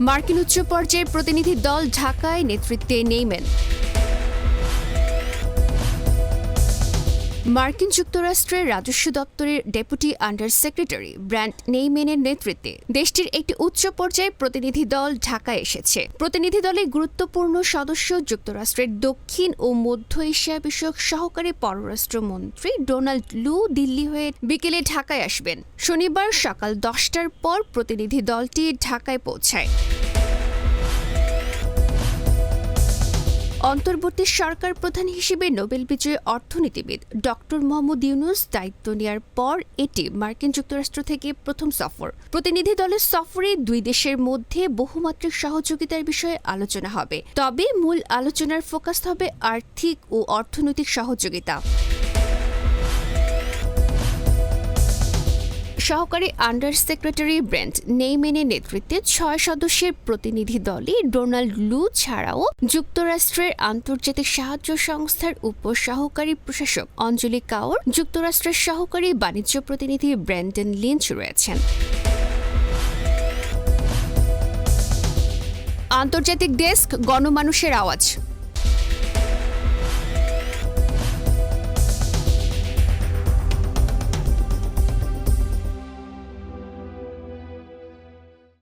মার্কিন উচ্চ পর্যায়ের প্রতিনিধি দল ঢাকায় নেতৃত্বে নেইমেন। মার্কিন যুক্তরাষ্ট্রের রাজস্ব দপ্তরের ডেপুটি আন্ডার সেক্রেটারি ব্র্যান্ড নেইমেনের নেতৃত্বে দেশটির একটি উচ্চ পর্যায়ের প্রতিনিধি দল ঢাকায় এসেছে। প্রতিনিধি দলে গুরুত্বপূর্ণ সদস্য যুক্তরাষ্ট্রের দক্ষিণ ও মধ্য এশিয়া বিষয়ক সহকারী পররাষ্ট্রমন্ত্রী ডোনাল্ড লু দিল্লি হয়ে বিকেলে ঢাকায় আসবেন। শনিবার সকাল দশটার পর প্রতিনিধি দলটি ঢাকায় পৌঁছায়। অন্তর্বর্তী সরকার প্রধান হিসেবে নোবেল বিজয়ী অর্থনীতিবিদ ডক্টর মোহাম্মদ ইউনুস দায়িত্ব নেওয়ার পর এটি মার্কিন যুক্তরাষ্ট্র থেকে প্রথম সফর। প্রতিনিধি দলের সফরে দুই দেশের মধ্যে বহুমাত্রিক সহযোগিতার বিষয়ে আলোচনা হবে। তবে মূল আলোচনার ফোকাস হবে আর্থিক ও অর্থনৈতিক সহযোগিতা। সহকারী আন্ডার সেক্রেটারি ব্র্যান্ড নেইমেনের নেতৃত্বে ছয় সদস্যের প্রতিনিধি দলে ডোনাল্ড লু ছাড়াও যুক্তরাষ্ট্রের আন্তর্জাতিক সাহায্য সংস্থার উপ সহকারী প্রশাসক অঞ্জলি কাউর, যুক্তরাষ্ট্রের সহকারী বাণিজ্য প্রতিনিধি ব্র্যান্ডন লিঞ্চ রয়েছেন। আন্তর্জাতিক ডেস্ক, গণমানুষের আওয়াজ।